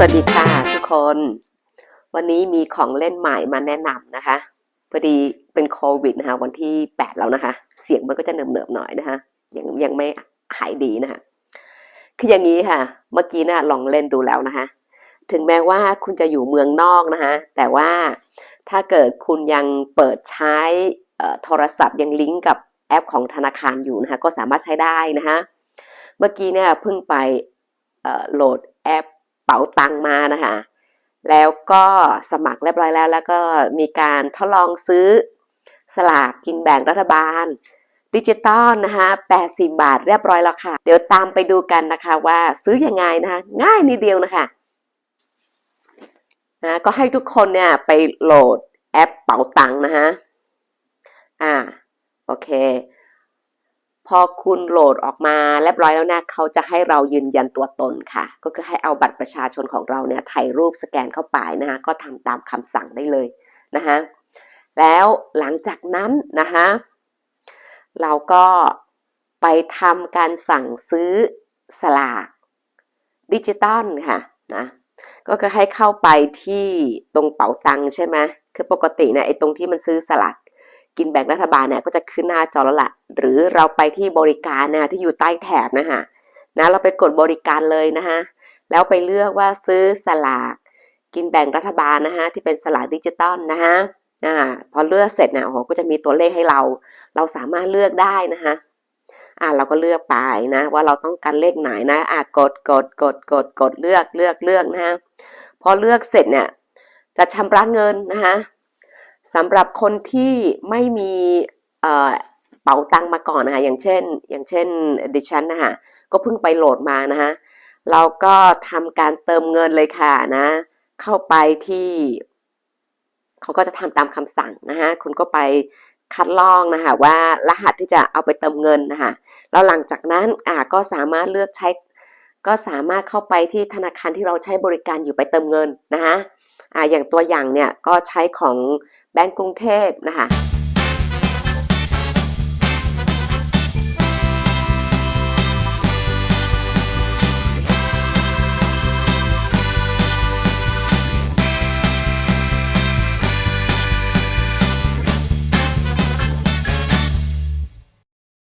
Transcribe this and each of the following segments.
สวัสดีค่ะทุกคน วันนี้มีของเล่นใหม่มาแนะนำนะคะพอดีเป็นโควิดนะคะ วันที่ 8 แล้วนะคะ เสียงมันก็จะเนิบๆหน่อยนะคะยังยังไม่หายดีนะคะคืออย่างนี้ค่ะ เมื่อกี้นะ่ะลองเล่นดูแล้วนะคะ ถึงแม้ว่าคุณจะอยู่เมืองนอกนะคะ แต่ว่าถ้าเกิดคุณยังเปิดใช้โทรศัพท์ยังลิงก์กับแอปของธนาคารอยู่นะคะ ก็สามารถใช้ได้นะคะ เมื่อกี้เนี่ยเพิ่งไปโหลดแอป เป๋าตังมานะคะ แล้วก็สมัครเรียบร้อยแล้ว แล้วก็มีการทดลองซื้อสลากกินแบ่งรัฐบาล ดิจิตอลนะคะ80 บาทเรียบร้อยแล้วค่ะ เดี๋ยวตามไปดูกันนะคะว่าซื้อยังไงนะคะง่ายนิดเดียวนะคะนะก็ให้ทุกคนเนี่ยไปโหลดแอปเป๋าตังนะคะอ่าโอเค พอคุณโหลดออกมาเรียบร้อยแล้วนะเขาจะให้เรายืนยันตัวตนค่ะ ก็คือให้เอาบัตรประชาชนของเราเนี่ยถ่ายรูปสแกนเข้าไปนะคะก็ทำตามคำสั่งได้เลยนะคะแล้วหลังจากนั้นนะคะเราก็ไปทำการสั่งซื้อสลากดิจิตอลค่ะนะก็คือให้เข้าไปที่ตรงเป๋าตังค์ใช่ไหมคือปกติเนี่ยไอ้ตรงที่มันซื้อสลาก กินแบ่งรัฐบาลเนี่ยก็จะขึ้นหน้าจอแล้วละหรือเราไปที่บริการนะที่อยู่ใต้แถบนะคะนะเราไปกดบริการเลยนะคะแล้วไปเลือกว่าซื้อสลาก กินแบ่งรัฐบาลนะคะที่เป็นสลากดิจิตอลนะคะอ่าพอเลือกเสร็จเนี่ยโอ้โหก็จะมีตัวเลขให้เรา เราสามารถเลือกได้นะคะอ่าเราก็เลือกไปนะว่าเราต้องการเลขไหนนะอ่ากดกดกดกดกดเลือกเลือกเลือกนะคะพอเลือกเสร็จเนี่ยจะชำระเงินนะคะ สำหรับคนที่ไม่มีเอ่อเป๋าตังมาก่อนนะคะอย่างเช่น อย่างเช่นดิฉันนะคะก็เพิ่งไปโหลดมานะคะเราก็ทำการเติมเงินเลยค่ะนะ เข้าไปที่เขาก็จะทำตามคำสั่งนะคะคุณก็ไปคัดลองนะคะว่ารหัสที่จะเอาไปเติมเงินนะคะแล้วหลังจากนั้นอ่าก็สามารถเลือกใช้ ก็สามารถเข้าไปที่ธนาคารที่เราใช้บริการอยู่ไปเติมเงินนะคะ อ่าอย่างตัวอย่างเนี่ยก็ใช้ของแบงก์กรุงเทพนะคะ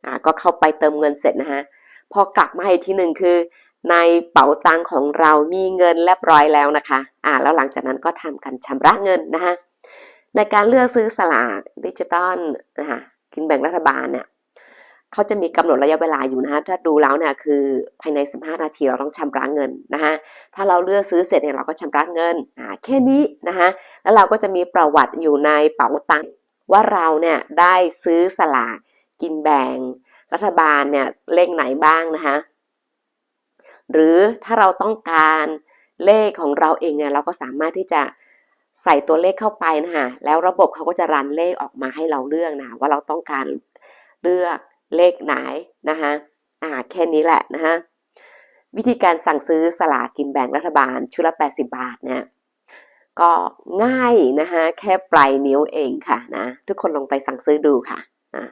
อ่าก็เข้าไปเติมเงินเสร็จนะฮะพอกลับมาอีกทีหนึ่งคือ ในเป๋าตังของเรามีเงินเรียบร้อยแล้วนะคะอ่าแล้วหลังจากนั้นก็ทำการชำระเงินนะคะในการเลือกซื้อสลากดิจิตอลนะคะกินแบ่งรัฐบาลเนี่ยเขาจะมีกำหนดระยะเวลาอยู่นะคะถ้าดูแล้วเนี่ยคือภายใน 15 นาทีเราต้องชำระเงินนะคะถ้าเราเลือกซื้อเสร็จเนี่ยเราก็ชำระเงินอ่าแค่นี้นะคะแล้วเราก็จะมีประวัติอยู่ในเป๋าตังค์ว่าเราเนี่ยได้ซื้อสลากกินแบ่งรัฐบาลเนี่ยเลขไหนบ้างนะคะ หรือถ้าเราต้องการเลขของเราเองเนี่ยเราก็สามารถที่จะใส่ตัวเลขเข้าไปนะคะแล้วระบบเขาก็จะรันเลขออกมาให้เราเลือกนะว่าเราต้องการเลือกเลขไหนนะคะอ่าแค่นี้แหละนะคะวิธีการสั่งซื้อสลากกินแบ่งรัฐบาลชุดละ 80 บาทเนี่ยก็ง่ายนะคะแค่ปลายนิ้วเองค่ะนะทุกคนลองไปสั่งซื้อดูค่ะนะ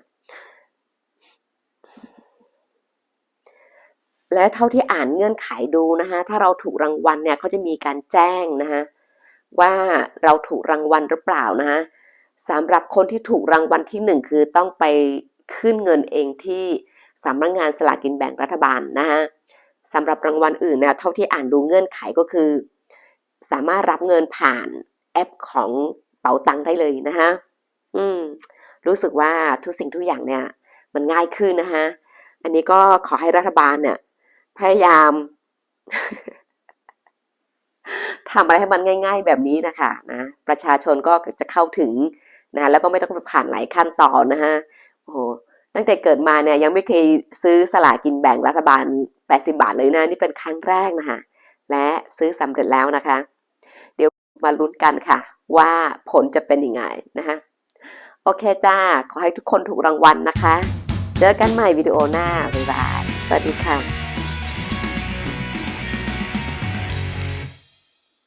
และเท่าที่อ่านเงื่อนไขดูนะคะถ้าเราถูกรางวัลเนี่ยเขาจะมีการแจ้งนะคะว่าเราถูกรางวัลหรือเปล่านะคะสำหรับคนที่ถูกรางวัลที่หนึ่งคือต้องไปขึ้นเงินเองที่สำนักงานสลากกินแบ่งรัฐบาลนะคะสำหรับรางวัลอื่นเนี่ยเท่าที่อ่านดูเงื่อนไขก็คือ สามารถรับเงินผ่านแอปของเป๋าตังได้เลยนะคะอืมรู้สึกว่าทุกสิ่งทุกอย่างเนี่ยมันง่ายขึ้นนะคะอันนี้ก็ขอให้รัฐบาลเนี่ย พยายามทำอะไรให้มันง่าย ๆ แบบนี้นะคะนะประชาชนก็จะเข้าถึงนะแล้วก็ไม่ต้องไปผ่านหลายขั้นตอนนะฮะโอ้โหตั้งแต่เกิดมาเนี่ยยังไม่เคยซื้อสลากินแบ่งรัฐบาล 80 บาทเลยนะ นี่เป็นครั้งแรกนะคะและซื้อสำเร็จแล้วนะคะ เดี๋ยวมาลุ้นกันค่ะ ว่าผลจะเป็นยังไงนะคะโอเคจ้า ขอให้ทุกคนถูกรางวัลนะคะ เจอกันใหม่วิดีโอหน้า บ๊ายบาย สวัสดีค่ะ